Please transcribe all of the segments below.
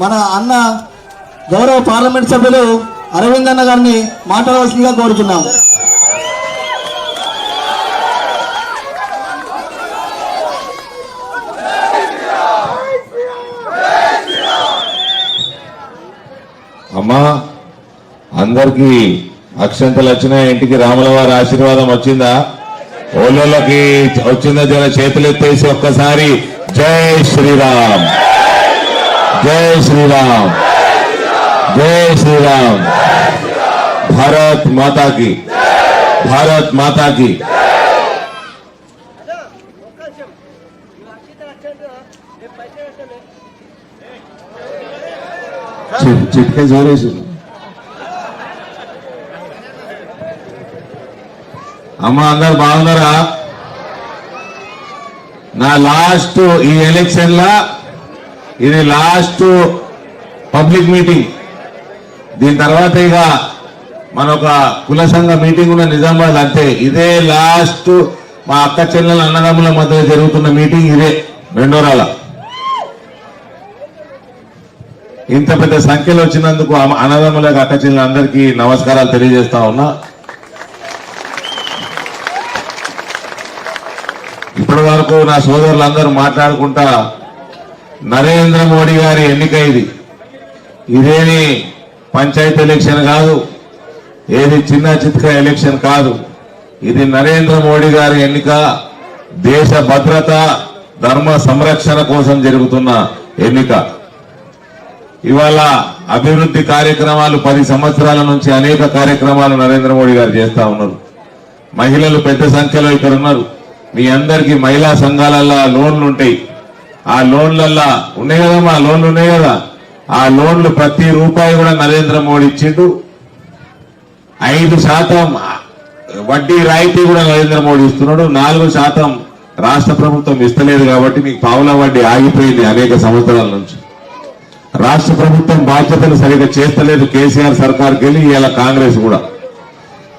మన అన్న గౌరవ పార్లమెంట్ సభ్యులు అరవింద్ అన్న గారిని మాట్లాడవలసిందిగా కోరుతున్నాం అమ్మా అందరికీ అక్షంతలు వచ్చినాయి. ఇంటికి రాముల వారి ఆశీర్వాదం వచ్చిందా? ఓళ్ళకి వచ్చిందా? జన చేతులు ఎత్తేసి ఒక్కసారి జై శ్రీరామ్. జై శ్రీరామ్. జై శ్రీరామ్. భారత్ మాతాకి. భారత్ మాతాకి. చిట్కే జోరేసింది అమ్మ అందరు బాగున్నారా? నా లాస్ట్ ఈ ఎలక్షన్ లా ఇది లాస్ట్ పబ్లిక్ మీటింగ్ దీని తర్వాత ఇక మన ఒక కుల సంఘ మీటింగ్ ఉన్న నిజామాబాద్ అంతే. ఇదే లాస్ట్ మా అక్క చెల్లెల అన్నదమ్ముల మధ్య జరుగుతున్న మీటింగ్ ఇదే రెండో రాల ఇంత పెద్ద సంఖ్యలో వచ్చినందుకు అన్నదమ్ములకు అక్క చెల్లెలందరికీ నమస్కారాలు తెలియజేస్తా ఉన్నా. ఇప్పటి వరకు నా సోదరులందరూ మాట్లాడుకుంటా నరేంద్ర మోడీ గారి ఎన్నిక ఇది ఇదేమి పంచాయతీ ఎలక్షన్ కాదు ఏది చిన్న చిత్క ఎలక్షన్ కాదు. ఇది నరేంద్ర మోడీ గారి ఎన్నిక దేశ భద్రత ధర్మ సంరక్షణ కోసం జరుగుతున్న ఎన్నిక. ఇవాళ అభివృద్ధి కార్యక్రమాలు పది సంవత్సరాల నుంచి అనేక కార్యక్రమాలు నరేంద్ర మోడీ గారు చేస్తా ఉన్నారు. మహిళలు పెద్ద సంఖ్యలో ఇక్కడ ఉన్నారు. మీ అందరికీ మహిళా సంఘాలల్లో లోన్లు ఉంటాయి ఆ లోన్లల్లా ఉన్నాయి కదమ్మా లోన్లు ఉన్నాయి కదా. ఆ లోన్లు ప్రతి రూపాయి కూడా నరేంద్ర మోడీ ఇచ్చిండు. ఐదు శాతం వడ్డీ రాయితీ కూడా నరేంద్ర మోడీ ఇస్తున్నాడు. నాలుగు శాతం రాష్ట్ర ప్రభుత్వం ఇస్తలేదు కాబట్టి మీకు పావుల వడ్డీ ఆగిపోయింది అనేక సంవత్సరాల నుంచి. రాష్ట్ర ప్రభుత్వం బాధ్యతలు సరిగా చేస్తలేదు. కేసీఆర్ సర్కార్కి వెళ్ళి ఇవాళ కాంగ్రెస్ కూడా.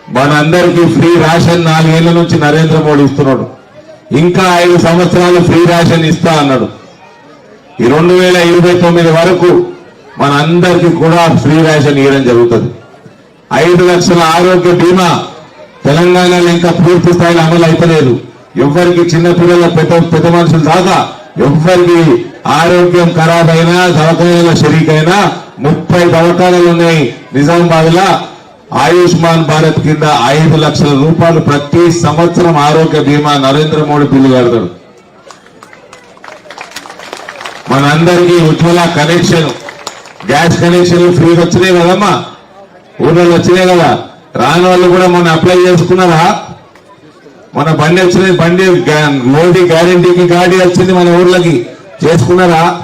మనందరికీ ఫ్రీ రేషన్ నాలుగేళ్ళ నుంచి నరేంద్ర మోడీ ఇస్తున్నాడు. ఇంకా ఐదు సంవత్సరాలు ఫ్రీ రేషన్ ఇస్తా అన్నాడు. ఈ రెండు వేల ఇరవై తొమ్మిది వరకు మనందరికీ కూడా ఫ్రీ రేషన్ ఇవ్వడం జరుగుతుంది. ఐదు లక్షల ఆరోగ్య బీమా తెలంగాణలో ఇంకా పూర్తి స్థాయిలో అమలు అయితలేదు. ఎవ్వరికి చిన్న పిల్లల పెద్ద పెద్ద మనుషులు దాకా ఎవ్వరికి ఆరోగ్యం ఖరాబ్ అయినా దవాఖానాల షరీకైనా ముప్పై దవాఖానాలు ఉన్నాయి నిజామాబాద్ లా ఆయుష్మాన్ భారత్ కింద ఐదు లక్షల రూపాయలు ప్రతి సంవత్సరం ఆరోగ్య బీమా నరేంద్ర మోడీ బిల్లు కడతాడు. మనందరికీ ఉజ్వల కనెక్షన్. గ్యాస్ కనెక్షన్ ఫ్రీగా వచ్చినాయి కదమ్మా? ఊళ్ళో వచ్చినాయి కదా? రాని వాళ్ళు కూడా మొన్న అప్లై చేసుకున్నారా? మన బండి వచ్చింది బండి మోడీ గ్యారంటీకి గాడి వచ్చింది మన ఊర్లకి. చేసుకున్నారా?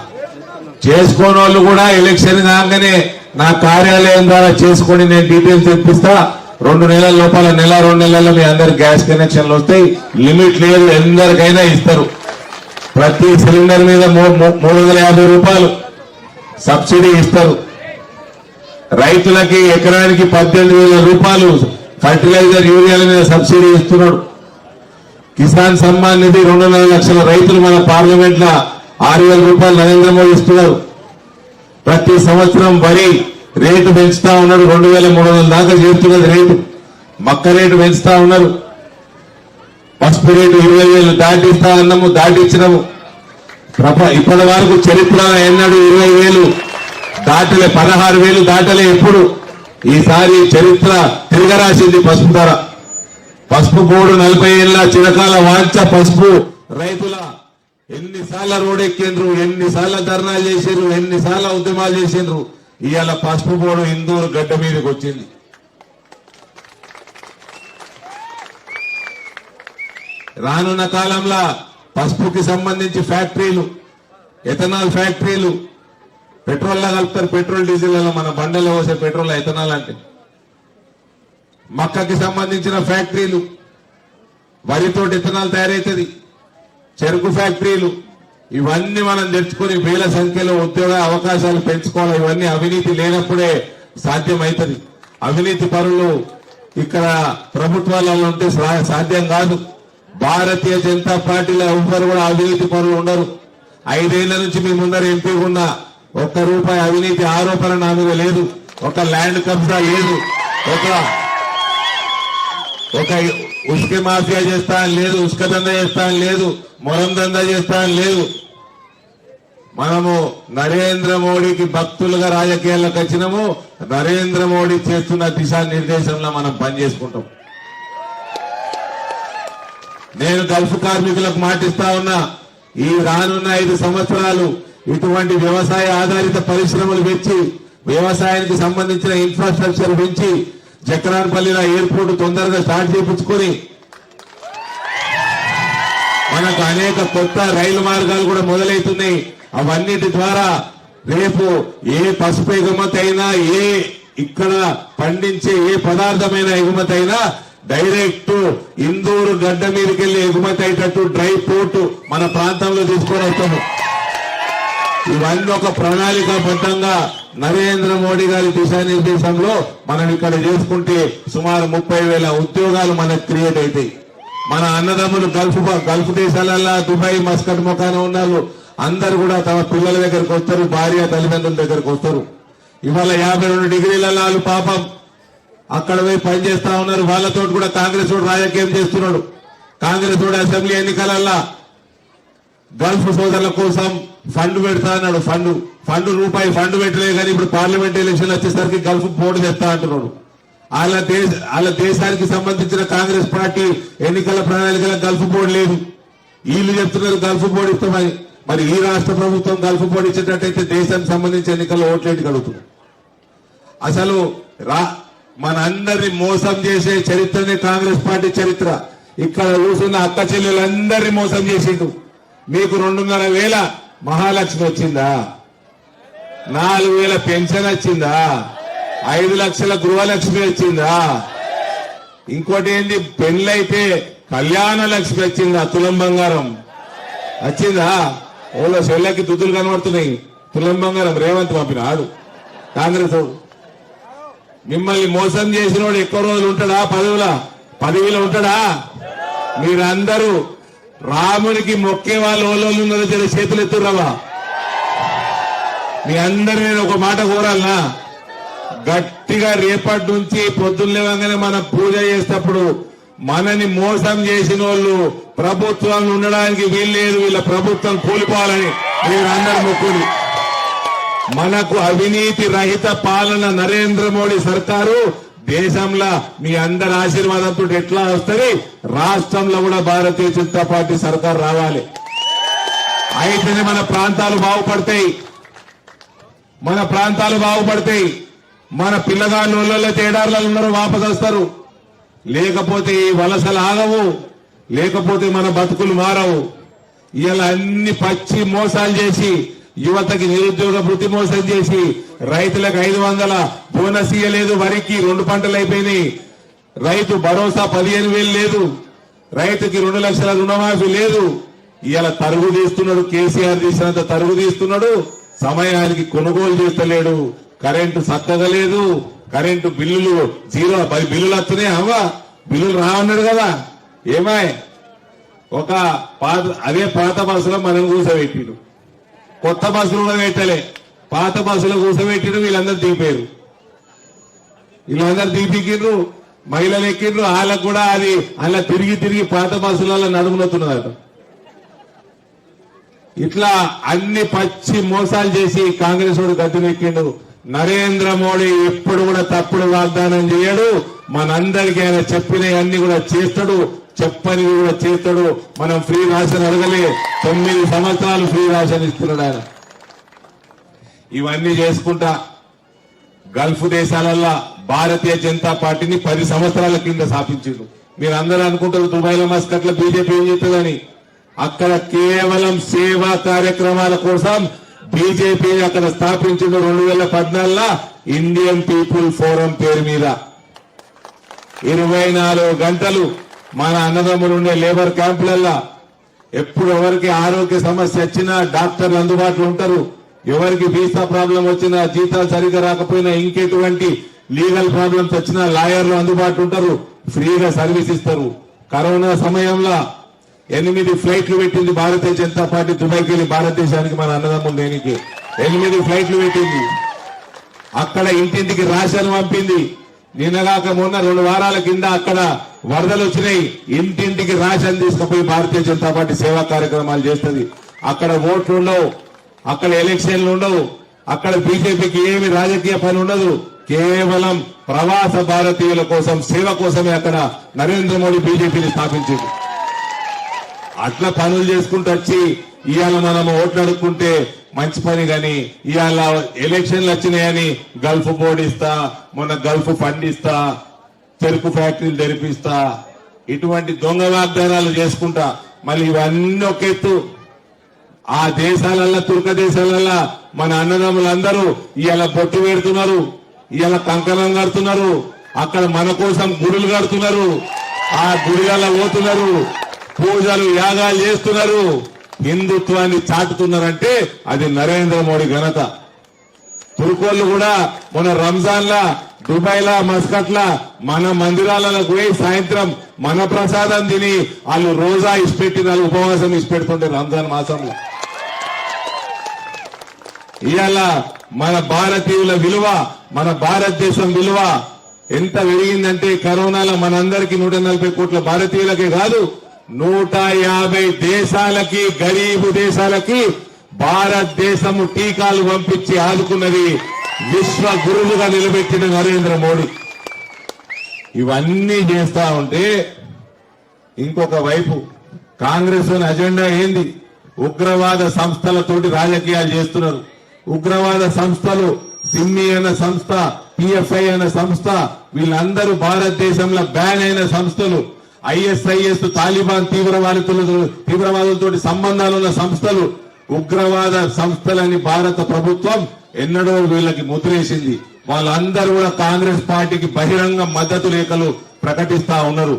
చేసుకోని వాళ్ళు కూడా ఎలక్షన్ కాగానే నా కార్యాలయం ద్వారా చేసుకొని నేను డీటెయిల్స్ తెప్పిస్తా. రెండు నెలల లోపల నెల రెండు నెలల్లో మీ అందరు గ్యాస్ కనెక్షన్లు వస్తాయి. లిమిట్ లేదు ఎందరికైనా ఇస్తారు. ప్రతి సిలిండర్ మీద మూ- మూ- మూడు వందల యాభై రూపాయలు సబ్సిడీ ఇస్తారు. రైతులకి ఎకరానికి పద్దెనిమిది వేల రూపాయలు ఫర్టిలైజర్ యూరియాల మీద సబ్సిడీ ఇస్తున్నాడు. కిసాన్ సమ్మాన్ నిధి రెండున్నర లక్షల రైతులు మన పార్లమెంట్లో ఆరు వేల రూపాయలు నరేంద్ర మోడీ ఇస్తున్నారు. ప్రతి సంవత్సరం వరి రేటు పెంచుతా ఉన్నారు. రెండు వేల మూడు వందల దాకా చేరుతున్నది రేటు. మక్క రేటు పెంచుతా ఉన్నారు. పసుపు రేటు ఇరవై వేలు దాటిస్తా అన్నాము దాటిచ్చినాము. ప్రప ఇప్పటి వరకు చరిత్ర ఎన్నడు ఇరవై వేలు దాటలే పదహారు వేలు దాటలే ఎప్పుడు. ఈసారి చరిత్ర తిరగరాసింది పసుపు ధర. పసుపు బోర్డు నలభై ఏళ్ళ చిరకాల వాంచ పసుపు రైతుల ఎన్నిసార్లు రోడ్ ఎక్కిండ్రు ఎన్నిసార్లు ధర్నాలు చేసిండ్రు ఎన్నిసార్లు ఉద్యమాలు చేసిండ్రు. ఇవాళ పసుపు బోర్డు ఇందూరు గడ్డ మీదకి వచ్చింది. రానున్న కాలంలో పసుపుకి సంబంధించి ఫ్యాక్టరీలు ఎథనాల్ ఫ్యాక్టరీలు పెట్రోల్ లా కలుపుతారు పెట్రోల్ డీజిల్ మన బండలో పోసే పెట్రోల్ ఎథనాల్ అంటే. మక్కకి సంబంధించిన ఫ్యాక్టరీలు వరితో ఇథనాల్ తయారవుతుంది చెరుకు ఫ్యాక్టరీలు ఇవన్నీ మనం తెచ్చుకుని వేల సంఖ్యలో ఉద్యోగ అవకాశాలు పెంచుకోవాలి. ఇవన్నీ అవినీతి లేనప్పుడే సాధ్యమవుతుంది అవినీతి పరులు ఇక్కడ ప్రభుత్వాలలో ఉంటే సా- సాధ్యం కాదు. భారతీయ జనతా పార్టీలో ఎవ్వరు కూడా అవినీతి పరులు ఉండరు. ఐదేళ్ళ నుంచి మీ ముందర ఎంపీ ఉన్న ఒక్క రూపాయి అవినీతి ఆరోపణ నా మీద లేదు. ఒక ల్యాండ్ కబ్జా లేదు. ఒక ఒక ఉసుక మాఫియా చేస్తా లేదు ఉసుక దంద చేస్తా లేదు. మొరం దందా చేస్తా లేదు. మనము నరేంద్ర మోడీకి భక్తులుగా రాజకీయాల్లోకి వచ్చినాము. నరేంద్ర మోడీ చేస్తున్న దిశానిర్దేశంలో మనం పనిచేసుకుంటాం నేను గల్ఫ్ కార్మికులకు మాటిస్తా ఉన్నా ఈ రానున్న ఐదు సంవత్సరాలు ఇటువంటి వ్యవసాయ ఆధారిత పరిశ్రమలు పెంచి వ్యవసాయానికి సంబంధించిన ఇన్ఫ్రాస్ట్రక్చర్ పెంచి జక్రాన్పల్లిలో ఎయిర్పోర్ట్ తొందరగా స్టార్ట్ చేయించుకొని మనకు అనేక కొత్త రైలు మార్గాలు కూడా మొదలవుతున్నాయి. అవన్నిటి ద్వారా రేపు ఏ పసుపు ఎగుమతి అయినా ఏ ఇక్కడ పండించే ఏ పదార్థమైన ఎగుమతి అయినా డైరెక్ట్ ఇందూరు గడ్డ మీదకి వెళ్ళి ఎగుమతి అయ్యేటట్టు డ్రై పోర్ట్ మన ప్రాంతంలో తీసుకొని వస్తాము. ఇవన్నీ ఒక ప్రణాళికాబద్ధంగా నరేంద్ర మోడీ గారి దిశానిర్దేశంలో మనం ఇక్కడ చేసుకుంటే సుమారు ముప్పై వేల ఉద్యోగాలు మనకు క్రియేట్ అవుతాయి. మన అన్నదమ్ములు గల్ఫ్ గల్ఫ్ దేశాలల్లో దుబాయ్ మస్కట్ మొకాన ఉన్నారు. అందరు కూడా తమ పిల్లల దగ్గరకు వస్తారు భార్య తల్లిదండ్రుల దగ్గరకు వస్తారు. ఇవాళ యాభై రెండు డిగ్రీలలో వాళ్ళు పాపం అక్కడ పోయి పనిచేస్తా ఉన్నారు. వాళ్ళతో కూడా కాంగ్రెస్ వాడు రాజకీయం చేస్తున్నాడు. కాంగ్రెస్ వాడు అసెంబ్లీ ఎన్నికలల్లా గల్ఫ్ సోదరుల కోసం ఫండ్ పెడతా అన్నాడు. ఫండ్ ఫండ్ రూపాయి ఫండ్ పెట్టలేదు కానీ ఇప్పుడు పార్లమెంట్ ఎలక్షన్ వచ్చేసరికి గల్ఫ్ పోటీ తెస్తా అంటున్నాడు. వాళ్ళ దేశ వాళ్ళ దేశానికి సంబంధించిన కాంగ్రెస్ పార్టీ ఎన్నికల ప్రణాళికల గల్ఫ్ బోర్డు లేదు. వీళ్ళు చెప్తున్నారు గల్ఫ్ బోర్డు ఇస్తామని మరి ఈ రాష్ట్ర ప్రభుత్వం గల్ఫ్ బోర్డు ఇచ్చేటట్టయితే దేశానికి సంబంధించి ఎన్నికల్లో ఓట్లేటి కలుగుతుంది అసలు రా మన అందరిని మోసం చేసే చరిత్రనే కాంగ్రెస్ పార్టీ చరిత్ర. ఇక్కడ కూర్చున్న అక్క చెల్లెలందరినీ మోసం చేసిండు. మీకు రెండున్నర వేల మహాలక్ష్మి వచ్చిందా? నాలుగు వేల పెన్షన్ వచ్చిందా? ఐదు లక్షల గృహలక్ష్మి వచ్చిందా ఇంకోటి ఏంది? పెళ్ళైతే కళ్యాణ లక్ష్మి వచ్చిందా తులం బంగారం. వచ్చిందా? ఓలో చెల్లెకి దుద్దులు కనబడుతున్నాయి. తులం బంగారం రేవంత్ పంపిన ఆడు. కాంగ్రెస్ మిమ్మల్ని మోసం చేసిన వాడు ఎక్కువ రోజులు ఉంటాడా పదవుల? పదవిలో ఉంటాడా? మీరందరూ రామునికి మొక్కే వాళ్ళు ఓలోళ్ళు ఉన్నారో చేతులు ఎత్తుర్రవా మీ అందరు నేను ఒక మాట కోరాలనా? గట్టిగా రేపటి నుంచి పొద్దున్న లేవగానే మనం పూజ చేసేటప్పుడు మనని మోసం చేసిన వాళ్ళు ప్రభుత్వం ఉండడానికి వీల్లేదు వీళ్ళ ప్రభుత్వం కూలిపోవాలని మీరు అందరు మొక్కుని మనకు అవినీతి రహిత పాలన నరేంద్ర మోడీ సర్కారు దేశంలో మీ అందరి ఆశీర్వాదంతో ఎట్లా వస్తుంది? రాష్ట్రంలో కూడా భారతీయ జనతా పార్టీ సర్కార్ రావాలి. అయితేనే మన ప్రాంతాలు బాగుపడతాయి. మన ప్రాంతాలు బాగుపడతాయి. మన పిల్లగాళ్ళు ఊళ్ళల్లో తేడార్లలో ఉన్నారు వాపసు వస్తారు. లేకపోతే ఈ వలసలు ఆగవు. లేకపోతే మన బతుకులు మారవు. ఇలా అన్ని పచ్చి మోసాలు చేసి యువతకి నిరుద్యోగ వృత్తి మోసం చేసి రైతులకు ఐదు వందల బోనస్ ఇయ్యలేదు వరికి రెండు పంటలు అయిపోయినాయి. రైతు భరోసా పదిహేను వేలు లేదు. రైతుకి రెండు లక్షల రుణమాఫీ లేదు. ఇలా తరుగు తీస్తున్నాడు కేసీఆర్ తీసినంత తరుగు తీస్తున్నాడు. సమయానికి కొనుగోలు చేస్తలేడు. కరెంటు చక్కగా లేదు కరెంటు బిల్లులు జీరో పది బిల్లులు వస్తున్నాయి అవ్వా. బిల్లులు రావన్నాడు కదా. ఏమాయ్ ఒక పాత అదే పాత బస్సులో మనం కూసబెట్టిడు. కొత్త బస్సులు కూడా పెట్టలే. పాత బస్సులో కూసబెట్టిడు వీళ్ళందరూ దిగిపోయారు వీళ్ళందరూ దిగిపోయిండ్రు మహిళలు ఎక్కిండ్రు వాళ్ళకు కూడా అది అలా తిరిగి తిరిగి పాత బస్సులలో నడుమునొత్తున్నదట. ఇట్లా అన్ని పచ్చి మోసాలు చేసి కాంగ్రెస్ వాడు గద్దెనెక్కిండు. నరేంద్ర మోడీ ఎప్పుడు కూడా తప్పుడు వాగ్దానం చేయడు. మనందరికీ ఆయన చెప్పినవన్నీ కూడా చేస్తాడు. చెప్పని కూడా చేస్తాడు. మనం ఫ్రీ రాషన్ అడగలే. తొమ్మిది సంవత్సరాలు ఫ్రీ రాషన్ ఇస్తున్నాడు ఆయన. ఇవన్నీ చేసుకుంటా గల్ఫ్ దేశాలల్లో భారతీయ జనతా పార్టీని పది సంవత్సరాల కింద స్థాపించారు మీరు అందరూ అనుకుంటారు దుబాయ్లో మస్కట్లో బీజేపీ ఏం చెప్తుందని అక్కడ కేవలం సేవా కార్యక్రమాల కోసం బీజేపీని అక్కడ స్థాపించిన రెండు వేల పద్నాలుగులో ఇండియన్ పీపుల్ ఫోరం పేరు మీద. ఇరవై నాలుగు గంటలు మన అన్నదమ్ములు ఉండే లేబర్ క్యాంపులల్లో ఎప్పుడు ఎవరికి ఆరోగ్య సమస్య వచ్చినా డాక్టర్లు అందుబాటులో ఉంటారు. ఎవరికి వీసా ప్రాబ్లం వచ్చినా జీతాలు సరిగ్గా రాకపోయినా ఇంకెటువంటి లీగల్ ప్రాబ్లమ్స్ వచ్చినా లాయర్లు అందుబాటులో ఉంటారు. ఫ్రీగా సర్వీస్ ఇస్తారు. కరోనా సమయంలో ఎనిమిది ఫ్లైట్లు పెట్టింది భారతీయ జనతా పార్టీ దుబాయ్కి వెళ్ళి భారతదేశానికి మన అన్నదమ్ములు దేనికి? ఎనిమిది ఫ్లైట్లు పెట్టింది. అక్కడ ఇంటింటికి రేషన్ పంపింది. నిన్నగాక మొన్న రెండు వారాల కింద అక్కడ వరదలు వచ్చినాయి. ఇంటింటికి రేషన్ తీసుకుపోయి భారతీయ జనతా పార్టీ సేవా కార్యక్రమాలు చేస్తుంది. అక్కడ ఓట్లు ఉండవు. అక్కడ ఎలక్షన్లు ఉండవు. అక్కడ బీజేపీకి ఏమి రాజకీయ పని ఉండదు. కేవలం ప్రవాస భారతీయుల కోసం సేవ కోసమే అక్కడ నరేంద్ర మోడీ బీజేపీని స్థాపించింది. అట్లా పనులు చేసుకుంటూ వచ్చి ఇవాళ మనం ఓట్లు అడుక్కుంటే మంచి పని గాని ఇవాళ ఎలక్షన్లు వచ్చినాయని గల్ఫ్ బోర్డు ఇస్తా మొన్న గల్ఫ్ ఫండ్ ఇస్తా చెరుకు ఫ్యాక్టరీలు తెరిపిస్తా ఇటువంటి దొంగ వాగ్దానాలు చేసుకుంటా మళ్ళీ ఇవన్నీ ఒక ఎత్తు ఆ దేశాలల్లో తుర్క దేశాలల్లో మన అన్నదమ్ములందరూ ఇవాళ పొట్టి పెడుతున్నారు ఇవాళ కంకణం కడుతున్నారు అక్కడ మన కోసం గుడులు కడుతున్నారు ఆ గుడిలలో పోతున్నారు పూజలు యాగాలు చేస్తున్నారు. హిందుత్వాన్ని చాటుతున్నారంటే అది నరేంద్ర మోడీ ఘనత. తుర్కోళ్ళు కూడా మన రంజాన్ లా దుబాయ్ లా మస్కట్ లా మన మందిరాలకు పోయి సాయంత్రం మన ప్రసాదం తిని వాళ్ళు రోజా ఇచ్చిపెట్టి వాళ్ళు ఉపవాసం ఇచ్చిపెడుతుంటే రంజాన్ మాసంలో. ఇవాళ మన భారతీయుల విలువ మన భారతదేశం విలువ ఎంత పెరిగిందంటే కరోనాలో మనందరికీ నూట నలభై కోట్ల భారతీయులకే కాదు నూట యాభై దేశాలకి గరీబు దేశాలకి భారతదేశము టీకాలు పంపించి ఆదుకున్నది విశ్వ గురువుగా నిలబెట్టిన నరేంద్ర మోడీ. ఇవన్నీ చేస్తా ఉంటే ఇంకొక వైపు కాంగ్రెస్ అజెండా ఏంది? ఉగ్రవాద సంస్థలతోటి రాజకీయాలు చేస్తున్నారు. ఉగ్రవాద సంస్థలు సిమ్మి అన్న సంస్థ పిఎఫ్ఐ అన్న సంస్థ వీళ్ళందరూ భారతదేశంలో బ్యాన్ అయిన సంస్థలు. ఐఎస్ఐఎస్ తాలిబాన్ తీవ్రవాదులతో తీవ్రవాదులతో సంబంధాలు ఉన్న సంస్థలు ఉగ్రవాద సంస్థలని భారత ప్రభుత్వం ఎన్నడో వీళ్ళకి ముద్రేసింది వాళ్ళందరూ కూడా కాంగ్రెస్ పార్టీకి బహిరంగ మద్దతు లేఖలు ప్రకటిస్తా ఉన్నారు.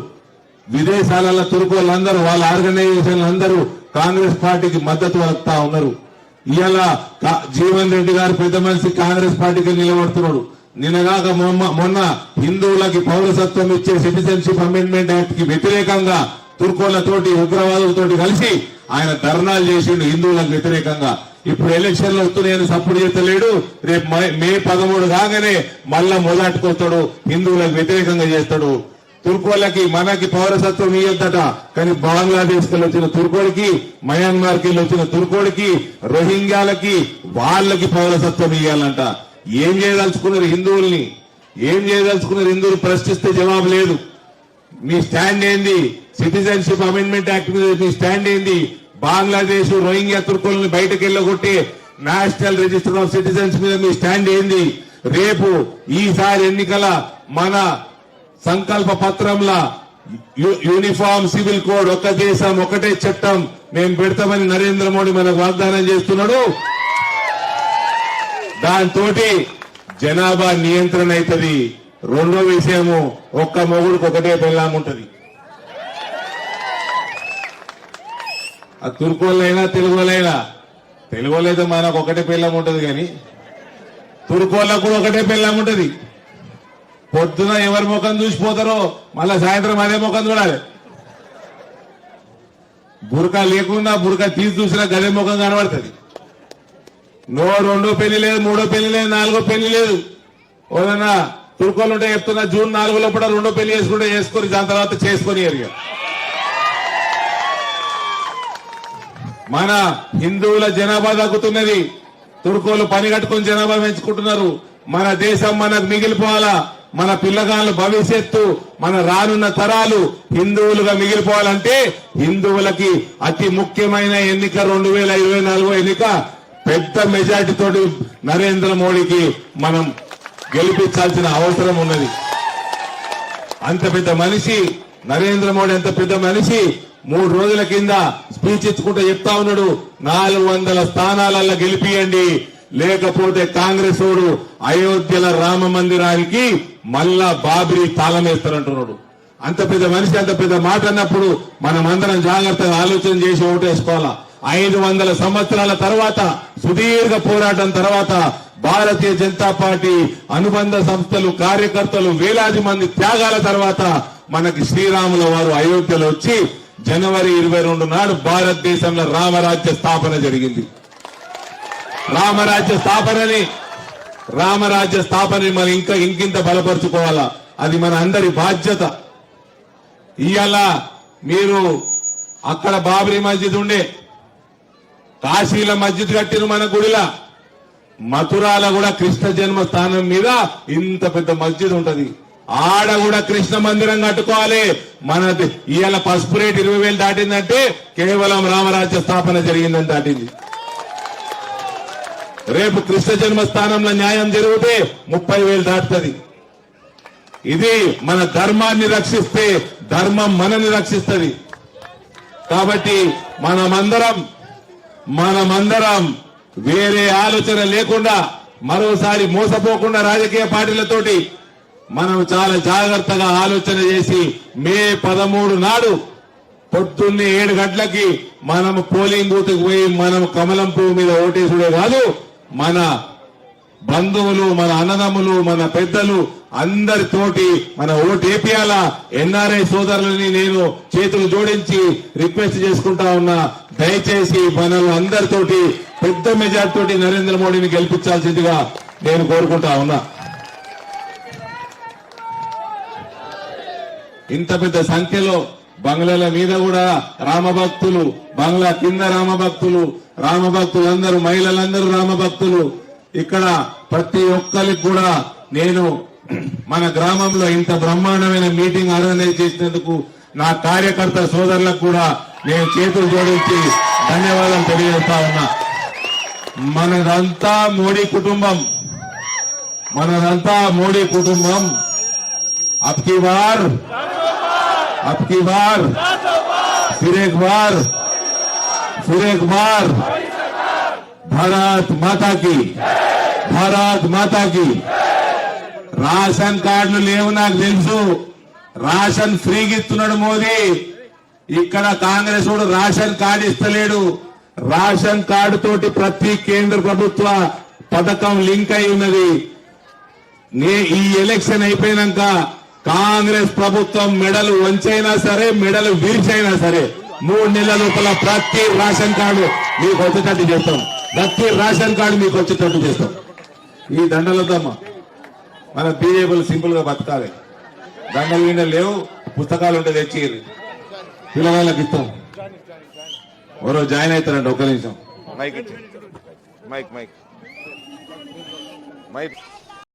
విదేశాలలో తురుకు వాళ్ళందరూ వాళ్ళ ఆర్గనైజేషన్లు అందరూ కాంగ్రెస్ పార్టీకి మద్దతు వలుపుతా ఉన్నారు. ఇవాళ జీవన్ రెడ్డి గారు పెద్ద మనిషి కాంగ్రెస్ పార్టీకి నిలబడుతున్నాడు. నిన్నగాక మొన్న మొన్న హిందువులకి పౌరసత్వం ఇచ్చే సిటిజన్షిప్ అమెండ్మెంట్ యాక్ట్కి వ్యతిరేకంగా తుర్కోళ్ళతోటి ఉగ్రవాదులతోటి కలిసి ఆయన ధర్నాలు చేసిండు హిందువులకు వ్యతిరేకంగా. ఇప్పుడు ఎలక్షన్లు వస్తున్నాయని సపోర్ట్ చేస్తలేడు. రేపు మే- మే పదమూడు కాగానే మళ్ళా మొదటికొస్తాడు హిందువులకు వ్యతిరేకంగా చేస్తాడు. తుర్కోలకి మనకి పౌరసత్వం ఇవ్వద్దట కానీ బంగ్లాదేశ్కి వచ్చిన తుర్కోడికి మయన్మార్కి వచ్చిన తుర్కోడికి రోహింగ్యాలకి వాళ్ళకి పౌరసత్వం ఇయ్యాలంట. ఏం చేయదలుచుకున్నారు హిందువుల్ని? ఏం చేయదలుచుకున్నారు హిందువులు ప్రశ్నిస్తే జవాబు లేదు. మీ స్టాండ్ ఏంది? సిటిజన్షిప్ అమెండ్మెంట్ యాక్ట్ మీద మీ స్టాండ్ ఏంది? బంగ్లాదేశ్ రోహింగ్యా తుర్కుల్ని బయటకు వెళ్ళగొట్టి నేషనల్ రిజిస్టర్ ఆఫ్ సిటిజన్స్ మీద మీ స్టాండ్ ఏంది? రేపు ఈసారి ఎన్నికల మన సంకల్ప పత్రంలో యూనిఫామ్ సివిల్ కోడ్ ఒక్క దేశం ఒకటే చట్టం మేము పెడతామని నరేంద్ర మోడీ మనకు వాగ్దానం చేస్తున్నాడు. దాంతో జనాభా నియంత్రణ అవుతుంది రెండో విషయము ఒక్క మొగుడికి ఒకటే పెళ్ళాము ఉంటుంది. ఆ తుర్కోళ్ళైనా తెలుగులైనా తెలుగులైతే మనకు ఒకటే పెళ్ళం ఉంటుంది కానీ తుర్కోళ్ళకు కూడా ఒకటే పెళ్ళం ఉంటుంది. పొద్దున ఎవరి ముఖం చూసిపోతారో మళ్ళా సాయంత్రం అదే ముఖం చూడాలి. బురక లేకుండా బురక తీసి చూసినా గదే ముఖం కనబడుతుంది. నో రెండో పెళ్ళి లేదు మూడో పెళ్ళి లేదు నాలుగో పెళ్ళి లేదు. ఓదన్నా తుర్కోలు ఉంటే చెప్తున్నా జూన్ నాలుగు లోపల రెండో పెళ్ళి చేసుకుంటే చేసుకొని దాని తర్వాత చేసుకొని ఎరిగా మన హిందువుల జనాభా తగ్గుతున్నది. తుర్కోలు పని కట్టుకుని జనాభా పెంచుకుంటున్నారు. మన దేశం మనకు మిగిలిపోవాలా? మన పిల్లగాళ్ళ భవిష్యత్తు మన రానున్న తరాలు హిందువులుగా మిగిలిపోవాలంటే హిందువులకి అతి ముఖ్యమైన ఎన్నిక రెండు వేల ఇరవై నాలుగో ఎన్నిక. పెద్ద మెజార్టీ తోటి నరేంద్ర మోడీకి మనం గెలిపించాల్సిన అవసరం ఉన్నది. అంత పెద్ద మనిషి నరేంద్ర మోడీ అంత పెద్ద మనిషి మూడు రోజుల కింద స్పీచ్ ఇచ్చుకుంటూ చెప్తా ఉన్నాడు నాలుగు వందల స్థానాలలో గెలిపియండి. లేకపోతే కాంగ్రెస్ వాడు అయోధ్యల రామ మందిరానికి మళ్ళా బాబ్రీ తాళం వేస్తారంటున్నాడు. అంత పెద్ద మనిషి అంత పెద్ద మాట అన్నప్పుడు మనం అందరం జాగ్రత్తగా ఆలోచన చేసి ఓటేసుకోవాలా ఐదు వందల సంవత్సరాల తర్వాత సుదీర్ఘ పోరాటం తర్వాత భారతీయ జనతా పార్టీ అనుబంధ సంస్థలు కార్యకర్తలు వేలాది మంది త్యాగాల తర్వాత మనకి శ్రీరాముల వారు అయోధ్యలో వచ్చి జనవరి ఇరవై రెండు నాడు భారతదేశంలో రామరాజ్య స్థాపన జరిగింది. రామరాజ్య స్థాపనని రామరాజ్య స్థాపనని మనం ఇంకా ఇంకింత బలపరుచుకోవాలా? అది మన అందరి బాధ్యత. ఇవాళ మీరు అక్కడ బాబరీ మస్జిద్ ఉండే కాశీల మస్జిద్ కట్టిన మన గుడిలా. మథురాల కూడా కృష్ణ జన్మస్థానం మీద ఇంత పెద్ద మస్జిద్ ఉంటది. ఆడ కూడా కృష్ణ మందిరం కట్టుకోవాలి. మన ఇవాళ పసుపు రేటు ఇరవై వేలు దాటిందంటే కేవలం రామరాజ్య స్థాపన జరిగిందని దాటింది. రేపు కృష్ణ జన్మస్థానంలో న్యాయం జరిగితే ముప్పై వేలు దాటుతుంది. ఇది మన ధర్మాన్ని రక్షిస్తే ధర్మం మనని రక్షిస్తుంది. కాబట్టి మనమందరం మనమందరం వేరే ఆలోచన లేకుండా మరోసారి మోసపోకుండా రాజకీయ పార్టీలతోటి మనం చాలా జాగ్రత్తగా ఆలోచన చేసి మే పదమూడు నాడు పొద్దున్నే ఏడు గంటలకి మనం పోలింగ్ బూత్ పోయి మనం కమలం పువ్వు మీద ఓటేసుడే కాదు మన బంధువులు మన అన్నదమ్ములు మన పెద్దలు అందరితోటి మన ఓటు ఏపీయాల ఎన్ఆర్ఐ సోదరులని నేను చేతులు జోడించి రిక్వెస్ట్ చేసుకుంటా ఉన్నా. దయచేసి మనల్ని అందరితోటి పెద్ద మెజార్టీ తోటి నరేంద్ర మోడీని గెలిపించాల్సిందిగా నేను కోరుకుంటా ఉన్నా. ఇంత పెద్ద సంఖ్యలో బంగ్లాల మీద కూడా రామభక్తులు బంగ్లా కింద రామభక్తులు రామభక్తులందరూ మహిళలందరూ రామభక్తులు. ఇక్కడ ప్రతి ఒక్కరికి కూడా నేను మన గ్రామంలో ఇంత బ్రహ్మాండమైన మీటింగ్ ఆర్గనైజ్ చేసినందుకు నా కార్యకర్త సోదరులకు కూడా నేను చేతులు జోడించి ధన్యవాదాలు తెలియజేస్తా ఉన్నా మనదంతా మోడీ కుటుంబం మనదంతా మోడీ కుటుంబం అబ్కి బార్ अब की बार फिर एक बार फिर एक बार भारत माता की భారత్ మాతాకి రేషన్ కార్డులు లేవు నాకు తెలుసు రేషన్ ఫ్రీగా ఇస్తున్నాడు మోదీ ఇక్కడ కాంగ్రెస్ రేషన్ కార్డు ఇస్తలేడు. రేషన్ కార్డు తోటి ప్రతి కేంద్ర ప్రభుత్వ పథకం లింక్ అయి ఉన్నది. నే ఈ ఎలక్షన్ అయిపోయినాక కాంగ్రెస్ ప్రభుత్వం మెడలు వంచైనా సరే మెడలు విరిచైనా సరే మూడు నెలల లోపల ప్రతి రేషన్ కార్డు మీకు వచ్చేటట్టు చేస్తాం. ప్రతి రేషన్ కార్డు మీకు వచ్చేటట్టు చేస్తాం. ఈ దండలతోమ్మా మన బీజేపీలు సింపుల్గా బతకాలి. దండలు గిండలు లేవు పుస్తకాలు ఉంటే తెచ్చి పిల్లగాళ్ళకి ఇస్తాం ఎవరో జాయిన్ అవుతారండి ఒక్క నిమిషం. Mic mic mic. మైక్.